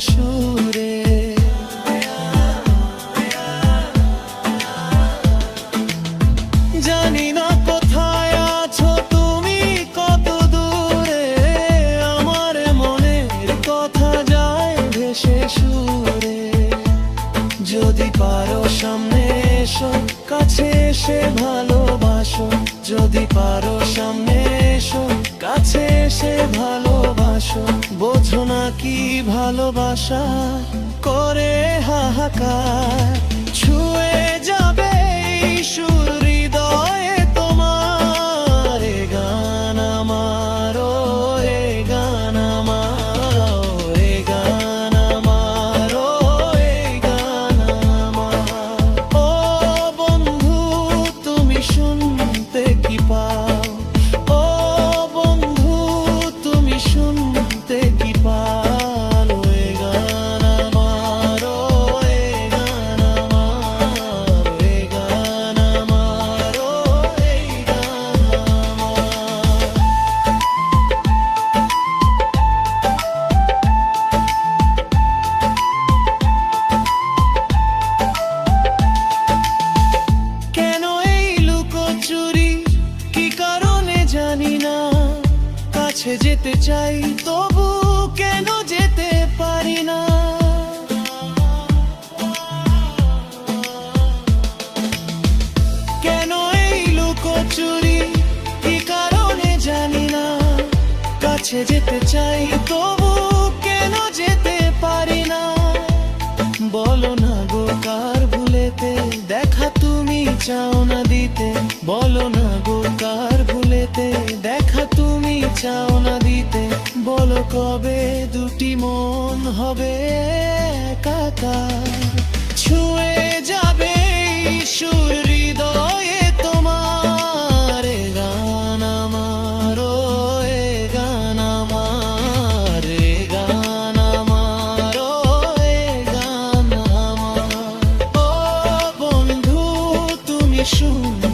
সুরে। জানি না কোথায় আছো তুমি কত দূরে। আমার মনের কথা যায় ভেসে সুরে। যদি পারো সামনে এসো, কাছে এসে ভালোবাসো। যদি পারো সামনে এসো, কাছে এসে কি ভালোবাসা করে হাহাকার ছুঁয়ে যাবে কাছে যেতে চাই, তবু কেন যেতে পারি না? কেন এই কি কারণে জানি না। কাছে যেতে চাই, তবু কেন যেতে পারি না? বলো না গো, কার ভুলেতে? দেখা তুমি চাও না দিতে। বলো না গো হলো কবে দুটি মন হবে কাকা ছুঁয়ে যাবে সুর হৃদয়ে তোমার গান আমার এ গান আমার, এ গান আমার গান আমার। ও বন্ধু, তুমি শুন